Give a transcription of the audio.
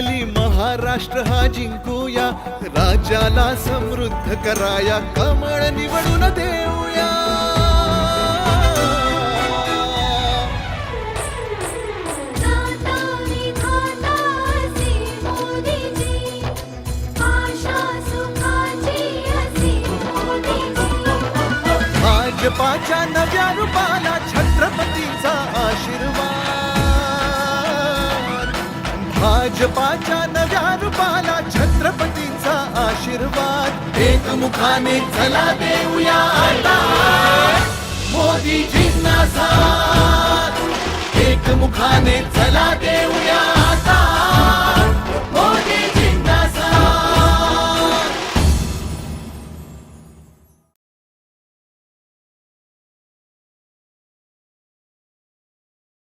लागली महाराष्ट्र हा जिंकूया. राज्याला समृद्ध कराया कमळ निवडून देऊया. भाजपाच्या नव्या रूपाला छत्रपतीचा भाजपाच्या नव्या रूपाला छत्रपतीचा आशीर्वाद. एक मुखाने चला देऊया आता. मोदीजींना साथ. एकमुखाने चला देऊ